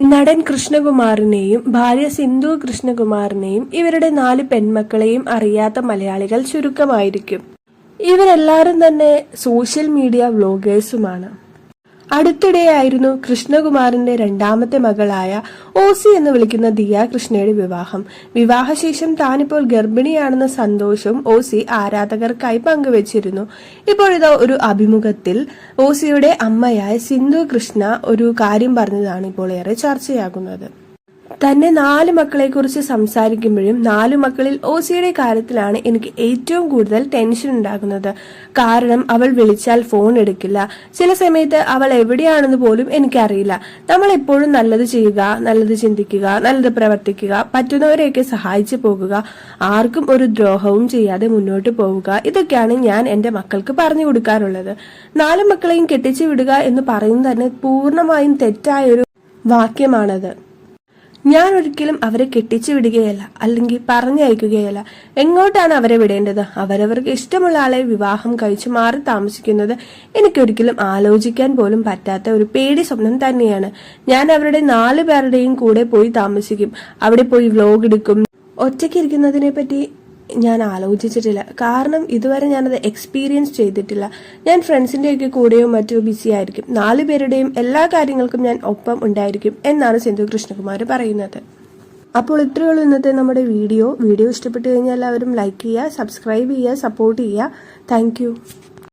നടൻ കൃഷ്ണകുമാറിനെയും ഭാര്യ സിന്ധു കൃഷ്ണകുമാറിനെയും ഇവരുടെ നാല് പെൺമക്കളെയും അറിയാത്ത മലയാളികൾ ചുരുക്കമായിരിക്കും. ഇവരെല്ലാവരും തന്നെ സോഷ്യൽ മീഡിയ വ്ലോഗേഴ്സുമാണ് അടുത്തിടെയായിരുന്നു കൃഷ്ണകുമാറിന്റെ രണ്ടാമത്തെ മകളായ ഓസി എന്ന് വിളിക്കുന്ന ദിയ കൃഷ്ണയുടെ വിവാഹം. വിവാഹശേഷം താനിപ്പോൾ ഗർഭിണിയാണെന്ന സന്തോഷം ഓസി ആരാധകർക്കായി പങ്കുവച്ചിരുന്നു. ഇപ്പോഴിതാ ഒരു അഭിമുഖത്തിൽ ഓസിയുടെ അമ്മയായ സിന്ധു കൃഷ്ണ ഒരു കാര്യം പറഞ്ഞതാണ് ഇപ്പോൾ ഏറെ ചർച്ചയാകുന്നത്. തന്നെ നാല് മക്കളെക്കുറിച്ച് സംസാരിക്കുമ്പോഴും നാലു മക്കളിൽ ഓസിയുടെ കാര്യത്തിലാണ് എനിക്ക് ഏറ്റവും കൂടുതൽ ടെൻഷൻ ഉണ്ടാകുന്നത്. കാരണം അവൾ വിളിച്ചാൽ ഫോൺ എടുക്കില്ല. ചില സമയത്ത് അവൾ എവിടെയാണെന്ന് പോലും എനിക്കറിയില്ല. നമ്മൾ എപ്പോഴും നല്ലത് ചെയ്യുക നല്ലത് ചിന്തിക്കുക നല്ലത് പ്രവർത്തിക്കുക പറ്റുന്നവരെയൊക്കെ സഹായിച്ചു പോകുക ആർക്കും ഒരു ദ്രോഹവും ചെയ്യാതെ മുന്നോട്ട് പോവുക ഇതൊക്കെയാണ് ഞാൻ എന്റെ മക്കൾക്ക് പറഞ്ഞു കൊടുക്കാറുള്ളത്. നാലു മക്കളെയും കെട്ടിച്ചു വിടുക എന്ന് പറയുന്നത് തന്നെ പൂർണമായും തെറ്റായ ഒരു വാക്യമാണത്. ഞാൻ ഒരിക്കലും അവരെ കെട്ടിച്ചു വിടുകയല്ല അല്ലെങ്കിൽ പറഞ്ഞയക്കുകയല്ല എങ്ങോട്ടാണ് അവരെ വിടേണ്ടത്? അവരവർക്ക് ഇഷ്ടമുള്ള ആളെ വിവാഹം കഴിച്ചു മാറി താമസിക്കുന്നത് എനിക്കൊരിക്കലും ആലോചിക്കാൻ പോലും പറ്റാത്ത ഒരു പേടി സ്വപ്നം തന്നെയാണ്. ഞാൻ അവരുടെ നാല് പേരുടെയും കൂടെ പോയി താമസിക്കും. അവിടെ പോയി വ്ലോഗ് എടുക്കും. ഒറ്റയ്ക്ക് ഇരിക്കുന്നതിനെ പറ്റി ഞാൻ ആലോചിച്ചിട്ടില്ല കാരണം ഇതുവരെ ഞാനത് എക്സ്പീരിയൻസ് ചെയ്തിട്ടില്ല. ഞാൻ ഫ്രണ്ട്സിന്റെയൊക്കെ കൂടെയോ മറ്റോ ബിസി ആയിരിക്കും. നാല് പേരുടെയും എല്ലാ കാര്യങ്ങൾക്കും ഞാൻ ഒപ്പം ഉണ്ടായിരിക്കും എന്നാണ് സിന്ധു കൃഷ്ണകുമാർ പറയുന്നത്. അപ്പോൾ ഇത്രയുള്ളൂ ഇന്നത്തെ നമ്മുടെ വീഡിയോ. വീഡിയോ ഇഷ്ടപ്പെട്ടു കഴിഞ്ഞാൽ എല്ലാവരും ലൈക്ക് ചെയ്യുക സബ്സ്ക്രൈബ് ചെയ്യുക സപ്പോർട്ട് ചെയ്യുക. താങ്ക്